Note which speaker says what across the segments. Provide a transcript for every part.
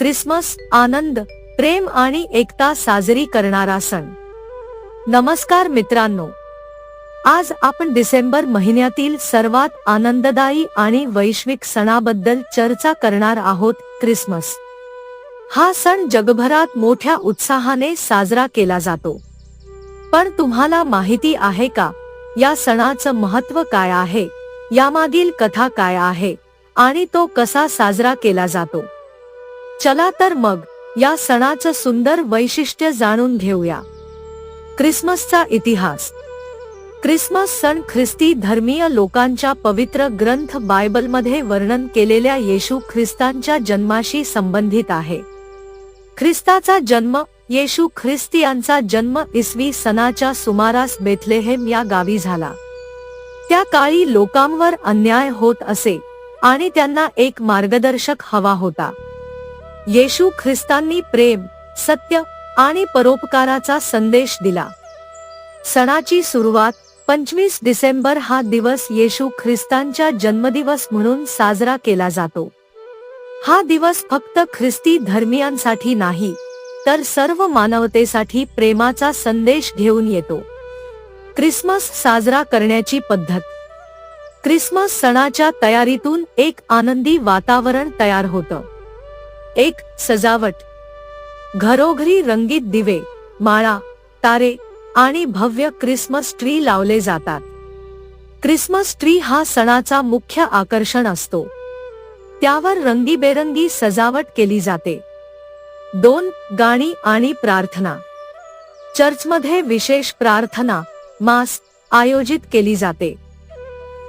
Speaker 1: Christmas आनंद प्रेम आणि एकता साजरी करणारा सण. नमस्कार मित्रांनो. आज आपण डिसेंबर महिन्यातील सर्वात आनंददायी आणि वैश्विक सणाबद्दल चर्चा करणार आहोत क्रिसमस. हा सण जगभरात मोठ्या उत्साहाने साजरा केला जातो. पण तुम्हाला माहिती आहे का या सणाचं महत्त्व काय आहे यामागील कथा काय आहे आणि तो कसा साजरा केला जातो? चला तर मग या सणाचं सुंदर वैशिष्ट्य जाणून घेऊया. क्रिसमसचा इतिहास. क्रिसमस सण ख्रिस्ती धर्मीय लोकांच्या पवित्र ग्रंथ बायबलमध्ये वर्णन केलेल्या येशू ख्रिस्तांच्या जन्माशी संबंधित आहे. ख्रिस्ताचा जन्म येशू ख्रिस्ती यांचा जन्म इसवी सणाच्या सुमारास बेथलेहेम या गावी झाला. त्या काळी लोकांवर अन्याय होत असे आणि त्यांना एक मार्गदर्शक हवा होता. येशू ख्रिस्तांनी प्रेम सत्य आणि परोपकाराचा संदेश दिला. सणाची सुरुवात पंचवीस डिसेंबर हा दिवस येशू ख्रिस्तांच्या जन्मदिवस म्हणून साजरा केला जातो. हा दिवस फक्त ख्रिस्ती धर्मियांसाठी नाही तर सर्व मानवतेसाठी प्रेमाचा संदेश घेऊन येतो. क्रिसमस साजरा करण्याची पद्धत. क्रिसमस सणाच्या तयारीतून एक आनंदी वातावरण तयार होतं. एक सजावट. घरोघरी रंगीत दिवे माळा तारे आणि भव्य क्रिसमस ट्री लावले जातात. क्रिसमस ट्री हा सणाचा मुख्य आकर्षण असतो. त्यावर रंगीबेरंगी सजावट केली जाते. दोन गाणी आणि प्रार्थना. चर्चमध्ये विशेष प्रार्थना मास आयोजित केली जाते.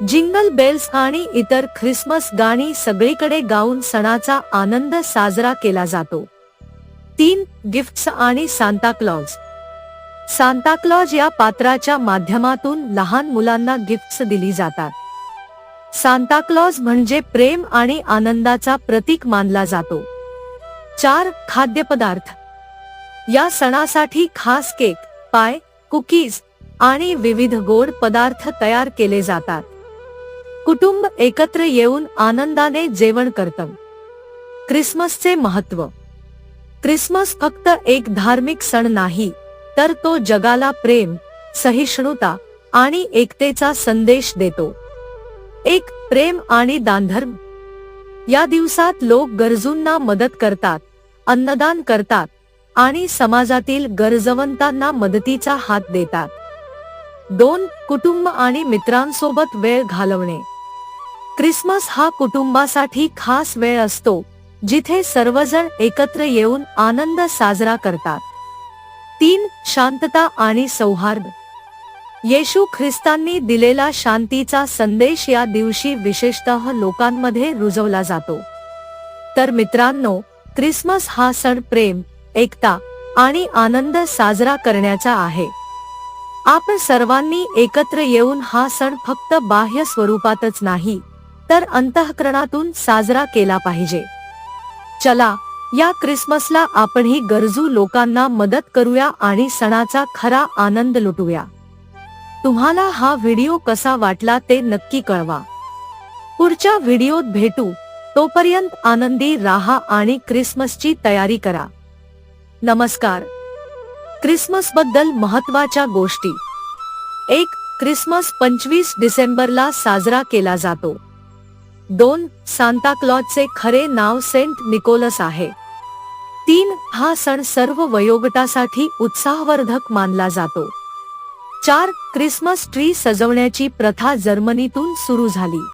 Speaker 1: जिंगल बेल्स आणि इतर ख्रिसमस गाणी सगळीकडे गाऊन सणाचा आनंद साजरा केला जातो. तीन गिफ्ट्स आणि सांताक्लॉज सांताक्लॉज या पात्राच्या माध्यमातून लहान मुलांना गिफ्ट्स दिली जातात. सांताक्लॉज म्हणजे प्रेम आणि आनंदाचा प्रतीक मानला जातो. चार खाद्यपदार्थ. या सणासाठी खास केक पाय कुकीज आणि विविध गोड पदार्थ तयार केले जातात. कुटुंब एकत्र येऊन आनंदाने जेवण करतं. क्रिसमसचे महत्त्व क्रिसमस फक्त एक धार्मिक सण नाही तर तो जगाला प्रेम सहिष्णुता आणि एकतेचा संदेश देतो. एक प्रेम आणि दानधर्म. या दिवसात लोक गरजूंना मदत करतात अन्नदान करतात आणि समाजातील गरजवंतांना मदतीचा हात देतात. दोन कुटुंब आणि मित्रांसोबत वेळ घालवणे. क्रिसमस हा कुटुंबासाठी खास वेळ असतो जिथे सर्वजण एकत्र येऊन आनंद साजरा करतात. तीन शांतता आणि सौहार्द. येशू ख्रिस्तांनी दिलेला शांतीचा संदेश या दिवशी विशेषतः लोकांमध्ये रुजवला जातो. तर मित्रांनो क्रिसमस हा सण प्रेम एकता आणि आनंद साजरा करण्याचा आहे. आपण सर्वांनी एकत्र येऊन हा सण फक्त बाह्य स्वरूपातच नाही तर अंतःकरणातून साजरा केला पाहिजे. चला या क्रिसमसला आपणही गरजू लोकांना मदत करूया आणि सणाचा खरा आनंद लुटूया. तुम्हाला हा व्हिडिओ कसा वाटला ते नक्की कळवा. पुढच्या व्हिडिओत भेटू. तोपर्यंत आनंदी राहा आणि क्रिसमसची तयारी करा. नमस्कार. क्रिसमसबद्दल महत्त्वाच्या गोष्टी. एक क्रिसमस पंचवीस डिसेंबरला साजरा केला जातो. दोन सांताक्लॉजचे खरे नाव सेंट निकोलस आहे. तीन हा सण सर्व वयोगटासाठी उत्साहवर्धक मानला जातो. चार क्रिसमस ट्री सजवण्याची प्रथा जर्मनीतून सुरू झाली.